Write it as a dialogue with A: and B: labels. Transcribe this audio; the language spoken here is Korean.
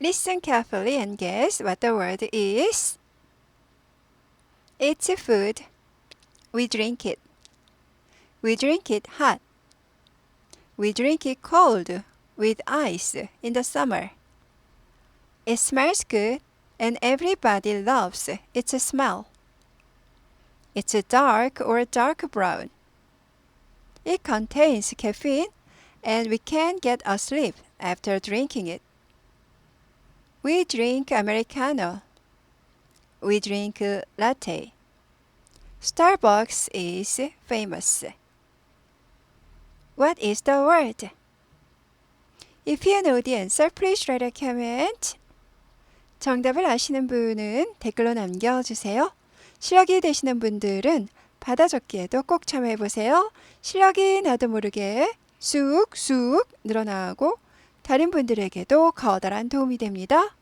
A: Listen carefully and guess what the word is. It's a food. We drink it. We drink it hot. We drink it cold with ice in the summer. It smells good and everybody loves its smell. It's a dark or dark brown. It contains caffeine and we can't get asleep after drinking it. We drink Americano. We drink latte. Starbucks is famous. What is the word? If you know the answer, please write a comment. 정답을 아시는 분은 댓글로 남겨주세요. 실력이 되시는 분들은 받아 적기에도 꼭 참여해보세요. 실력이 나도 모르게 쑥쑥 늘어나고 다른 분들에게도 커다란 도움이 됩니다.